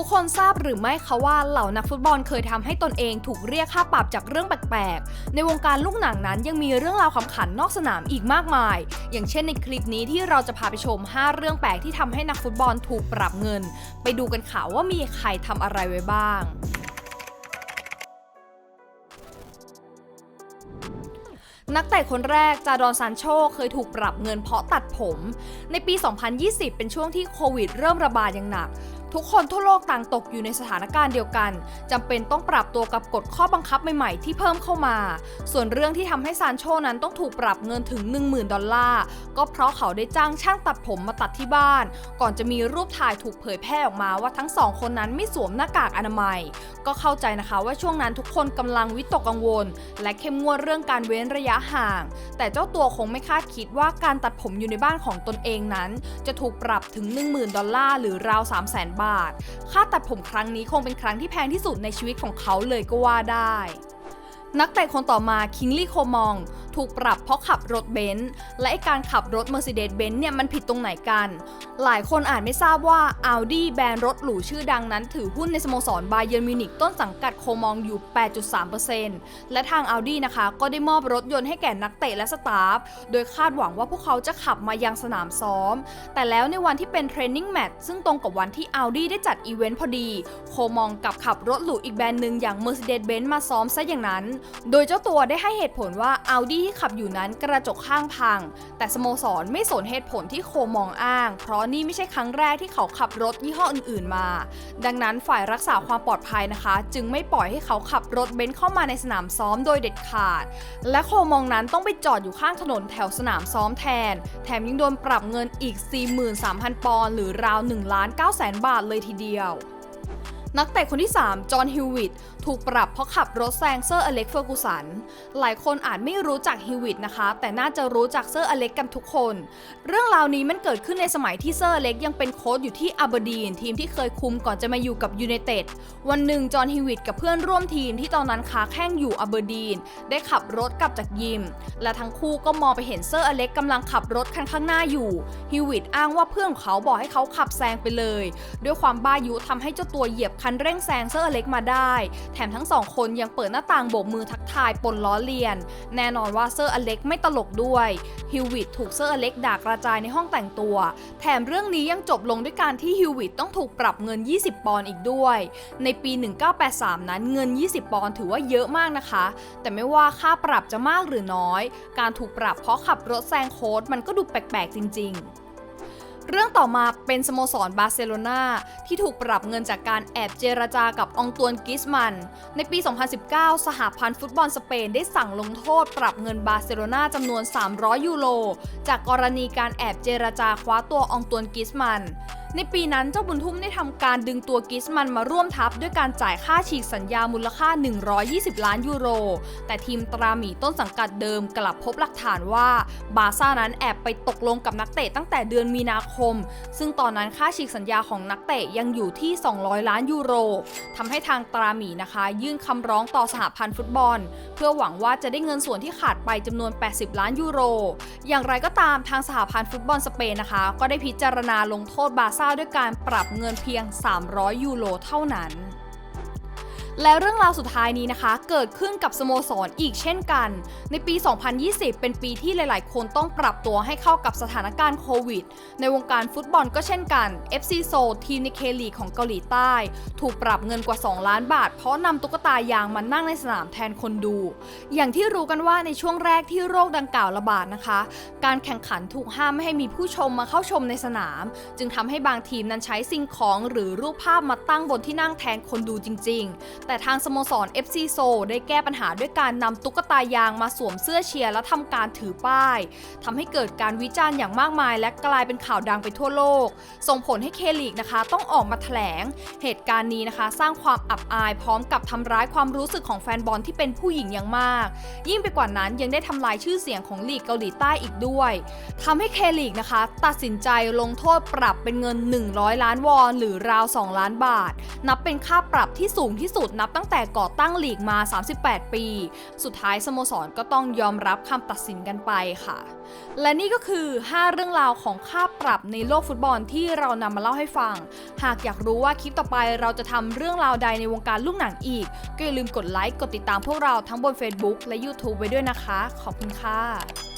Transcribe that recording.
ทุกคนทราบหรือไม่คะว่าเหล่านักฟุตบอลเคยทำให้ตนเองถูกเรียกค่าปรับจากเรื่องแปลกๆ ในวงการลูกหนังนั้นยังมีเรื่องราวขำขันนอกสนามอีกมากมาย อย่างเช่นในคลิปนี้ที่เราจะพาไปชม 5 เรื่องแปลกที่ทำให้นักฟุตบอลถูกปรับเงิน ไปดูกันค่ะว่ามีใครทำอะไรไว้บ้างนักเตะคนแรกจาดอนซานโชเคยถูกปรับเงินเพราะตัดผม ในปี 2020 เป็นช่วงที่โควิดเริ่มระบาดอย่างหนัก ทุกคนทั่วโลกต่างตกอยู่ในสถานการณ์เดียวกันจำเป็นต้องปรับตัวกับกฎข้อบังคับใหม่ๆ ที่เพิ่มเข้ามา ส่วนเรื่องที่ทำให้ซานโชนั้นต้องถูกปรับเงินถึง 10,000 ดอลลาร์ก็เพราะเขาได้จ้างช่างตัดผมมาตัดที่บ้าน ก่อนจะมีรูปถ่ายถูกเผยแพร่ออกมาว่าทั้งสองคนนั้นไม่สวมหน้ากากอนามัย ก็เข้าใจนะคะว่าช่วงนั้นทุกคนกำลังวิตกกังวล และเข้มงวดเรื่องการเว้นระยะห่าง แต่เจ้าตัวคงไม่คาดคิดว่าการตัดผมอยู่ในบ้านของตนเองนั้น จะถูกปรับถึง 10,000 ดอลลาร์หรือราว300,000บาทค่าตัดผมครั้งนี้คงเป็นครั้งที่แพงที่สุดในชีวิตของเขาเลยก็ว่าได้ นักเตะคนต่อมาคิงลี่โคมอง ถูกปรับเพราะขับรถเบนซ์และการขับรถ Mercedes-Benz เนี่ยมันผิดตรงไหนกัน หลายคนอาจไม่ทราบว่า Audi แบรนด์รถหรูชื่อดังนั้น ถือหุ้นในสโมสรบาเย r n มิวนิกต้นสังกัดโคมองอยู่ 8.3%และทาง Audi นะคะ ก็ได้มอบรถยนต์ให้แก่นักเตะและสตาฟ โดยคาดหวังว่าพวกเขาจะขับมายังสนามซ้อม แต่แล้วในวันที่เป็นเทรนนิ่งแมตช์ซึ่งตรงกับวันที่ Audi ได้จัดอีเวนต์พอดี โคมองกับขับรถหรูอีกแบรนด์หนึ่งอย่าง Mercedes-Benz มาซ้อมซะอย่างนั้น โดยเจ้าตัวได้ให้เหตุผลว่า Audi ที่ขับอยู่นั้นกระจกข้างพัง แต่สโมสรไม่สนเหตุผลที่โคมองอ้าง เพราะนี่ไม่ใช่ครั้งแรกที่เขาขับรถยี่ห้ออื่นๆมา ดังนั้นฝ่ายรักษาความปลอดภัยนะคะ จึงไม่ปล่อยให้เขาขับรถเบนซ์เข้ามาในสนามซ้อมโดยเด็ดขาด และโคมองนั้นต้องไปจอดอยู่ข้างถนนแถวสนามซ้อมแทน แถมยังโดนปรับเงินอีก 43,000 ปอนด์หรือราว1ล้าน9แสนบาทเลยทีเดียวนักเตะคนที่ 3 จอห์น ฮิววิต ถูกปรับเพราะขับรถแซงเซอร์อเล็กเฟอร์กูสัน หลายคนอาจไม่รู้จักฮิวิตนะคะ แต่น่าจะรู้จักเซอร์อเล็กกันทุกคน เรื่องราวนี้มันเกิดขึ้นในสมัยที่เซอร์อเล็กยังเป็นโค้ชอยู่ที่อาเบอร์ดีนทีมที่เคยคุมก่อนจะมาอยู่กับยูไนเต็ด วันหนึ่งจอห์นฮิวิตกับเพื่อนร่วมทีมที่ตอนนั้นค้าแข้งอยู่อาเบอร์ดีนได้ขับรถกลับจากยิม และทั้งคู่ก็มองไปเห็นเซอร์อเล็กกำลังขับรถคันข้างหน้าอยู่ฮิวิตอ้างว่าเพื่อนของเขาบอกให้เขาขับแซงไปเลย ด้วยความบ้ายุทำให้เจ้าตัวเหยียบคันเร่งแซงเซอร์อเล็กมาได้แถมทั้งสองคนยังเปิดหน้าต่างโบกมือทักทายปนล้อเลียน แน่นอนว่าเซอร์อเล็กไม่ตลกด้วยฮิววิตถูกเซอร์อเล็กด่ากระจายในห้องแต่งตัว แถมเรื่องนี้ยังจบลงด้วยการที่ฮิววิตต้องถูกปรับเงิน 20 ปอนด์อีกด้วย ในปี 1983 นั้นเงิน 20 ปอนด์ถือว่าเยอะมากนะคะ แต่ไม่ว่าค่าปรับจะมากหรือน้อย การถูกปรับเพราะขับรถแซงโค้ดมันก็ดูแปลกๆจริง ๆ เรื่องต่อมาเป็นสโมสรบาร์เซโลนาที่ถูกปรับเงินจากการแอบเจรจากับองตวนกิสมัน ในปี 2019 สหพันธ์ฟุตบอลสเปนได้สั่งลงโทษปรับเงินบาร์เซโลนาจำนวน 300 ยูโร จากกรณีการแอบเจรจาคว้าตัวองตวนกิสมันในปีนั้นเจ้าบุญทุ่มได้ทำการดึงตัวกิสมันมาร่วมทัพด้วยการจ่ายค่าฉีกสัญญามูลค่า 120 ล้านยูโร แต่ทีมตราหมีต้นสังกัดเดิมกลับพบหลักฐานว่า บาซ่านั้นแอบไปตกลงกับนักเตะตั้งแต่เดือนมีนาคม ซึ่งตอนนั้นค่าฉีกสัญญาของนักเตะยังอยู่ที่ 200 ล้านยูโรทำให้ทางตราหมีนะคะ ยื่นคำร้องต่อสหพันธ์ฟุตบอล เพื่อหวังว่าจะได้เงินส่วนที่ขาดไปจำนวน 80 ล้านยูโร อย่างไรก็ตามทางสหพันธ์ฟุตบอลสเปนนะคะ ก็ได้พิจารณาลงโทษบาซ่าด้วยการปรับเงินเพียง 300 ยูโรเท่านั้น และเรื่องราวสุดท้ายนี้นะคะ เกิดขึ้นกับสโมสรอีกเช่นกัน ในปี 2020 เป็นปีที่หลาย ๆ คนต้องปรับตัวให้เข้ากับสถานการณ์โควิด ในวงการฟุตบอลก็เช่นกัน FC Seoul ทีมในเคลีของเกาหลีใต้ ถูกปรับเงินกว่า 2 ล้านบาท เพราะนำตุ๊กตายางมานั่งในสนามแทนคนดู อย่างที่รู้กันว่าในช่วงแรกที่โรคดังกล่าวระบาดนะคะ การแข่งขันถูกห้ามไม่ให้มีผู้ชมมาเข้าชมในสนาม จึงทำให้บางทีมนั้นใช้สิ่งของหรือรูปภาพมาตั้งบนที่นั่งแทนคนดูจริง ๆแต่ทางสโมสร FC s o ได้แก้ปัญหาด้วยการนำตุ๊กตายางมาสวมเสื้อเชียร์และทำการถือป้ายทำให้เกิดการวิจารณ์อย่างมากมาย และกลายเป็นข่าวดังไปทั่วโลก ส่งผลให้เคลีกนะคะต้องออกมาแถลง เหตุการณ์นี้นะคะ สร้างความอับอายพร้อมกับทำร้ายความรู้สึกของแฟนบอลที่เป็นผู้หญิงอย่างมาก ยิ่งไปกว่านั้นยังได้ทำลายชื่อเสียงของลีกเกาหลีใต้อีกด้วยทำให้เคลีกนะคะ ตัดสินใจลงโทษปรับเป็นเงิน 100 ล้านวอนหรือราว 2 ล้านบาท นับเป็นค่าปรับที่สูงที่สุดนับตั้งแต่ก่อตั้งลีกมา 38 ปี สุดท้ายสโมสรก็ต้องยอมรับคำตัดสินกันไปค่ะ และนี่ก็คือ 5 เรื่องราวของค่าปรับในโลกฟุตบอลที่เรานำมาเล่าให้ฟัง หากอยากรู้ว่าคลิปต่อไปเราจะทำเรื่องราวใดในวงการลูกหนังอีก ก็อย่าลืมกดไลค์ กดติดตามพวกเราทั้งบน Facebook และ YouTube ไว้ด้วยนะคะ ขอบคุณค่ะ